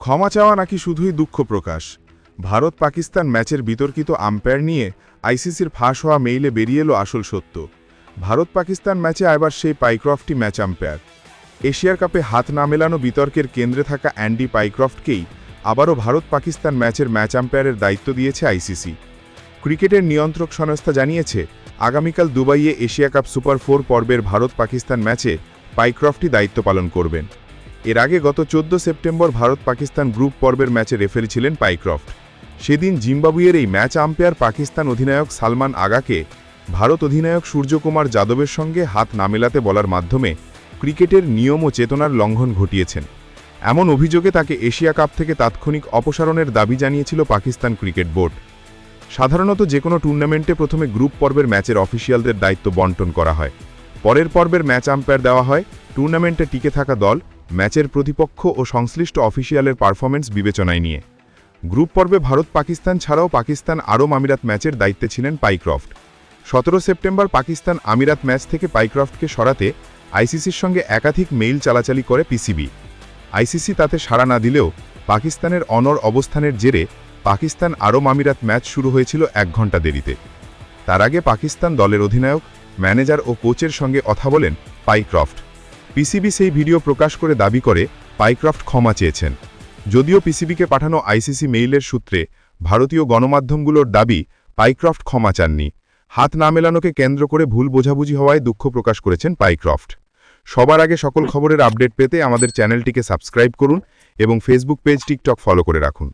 ক্ষমা চাওয়া নাকি শুধুই দুঃখ প্রকাশ? ভারত পাকিস্তান ম্যাচের বিতর্কিত আম্পায়ার নিয়ে আইসিসির ফাঁস হওয়া মেইলে বেরিয়ে এলো আসল সত্য। ভারত পাকিস্তান ম্যাচে আবার সেই পাইক্রফটই ম্যাচ আম্পায়ার। এশিয়ার কাপে হাত না মেলানো বিতর্কের কেন্দ্রে থাকা অ্যান্ডি পাইক্রফটকেই আবারও ভারত পাকিস্তান ম্যাচের ম্যাচ আম্পায়ারের দায়িত্ব দিয়েছে আইসিসি। ক্রিকেটের নিয়ন্ত্রক সংস্থা জানিয়েছে, আগামীকাল দুবাইয়ে এশিয়া কাপ সুপার ফোর পর্বের ভারত পাকিস্তান ম্যাচে পাইক্রফটই দায়িত্ব পালন করবেন। এর আগে গত চোদ্দ সেপ্টেম্বর ভারত পাকিস্তান গ্রুপ পর্বের ম্যাচে রেফারি ছিলেন পাইক্রফট। সেদিন জিম্বাবুয়ের এই ম্যাচ আম্পায়ার পাকিস্তান অধিনায়ক সালমান আগাকে ভারত অধিনায়ক সূর্যকুমার যাদবের সঙ্গে হাত না মেলাতে বলার মাধ্যমে ক্রিকেটের নিয়ম ও চেতনার লঙ্ঘন ঘটিয়েছেন। এমন অভিযোগে তাকে এশিয়া কাপ থেকে তাৎক্ষণিক অপসারণের দাবি জানিয়েছিল পাকিস্তান ক্রিকেট বোর্ড। সাধারণত যে কোনো টুর্নামেন্টে প্রথমে গ্রুপ পর্বের ম্যাচের অফিসিয়ালদের দায়িত্ব বন্টন করা হয়। পরের পর্বের ম্যাচ আম্পায়ার দেওয়া হয়। টুর্নামেন্টে টিকে থাকা দল, ম্যাচের প্রতিপক্ষ ও সংশ্লিষ্ট অফিসিয়ালের পারফরমেন্স বিবেচনায় নিয়ে। গ্রুপ পর্বে ভারত পাকিস্তান ছাড়াও পাকিস্তান আরব আমিরাত ম্যাচের দায়িত্বে ছিলেন পাইক্রফট। সতেরো সেপ্টেম্বর পাকিস্তান আমিরাত ম্যাচ থেকে পাইক্রফটকে সরাতে আইসিসির সঙ্গে একাধিক মেইল চালাচালি করে পিসিবি। আইসিসি তাতে সাড়া না দিলেও পাকিস্তানের অনর অবস্থানের জেরে পাকিস্তান আরব আমিরাত ম্যাচ শুরু হয়েছিল এক ঘণ্টা দেরিতে। তার আগে পাকিস্তান দলের অধিনায়ক, ম্যানেজার ও কোচের সঙ্গে কথা বলেন পাইক্রফট। পিসিবি সেই ভিডিও প্রকাশ করে দাবি করে, পাইক্রফট ক্ষমা চেয়েছেন। যদিও পিসিবিকে পাঠানো আইসিসি মেইলের সূত্রে ভারতীয় গণমাধ্যমগুলোর দাবি, পাইক্রফট ক্ষমা চাননি। হাত না মেলানোকে কেন্দ্র করে ভুল বোঝাবুঝি হওয়ায় দুঃখ প্রকাশ করেছেন পাইক্রফট। সবার আগে সকল খবরের আপডেট পেতে আমাদের চ্যানেলটিকে সাবস্ক্রাইব করুন এবং ফেসবুক পেজ, টিকটক ফলো করে রাখুন।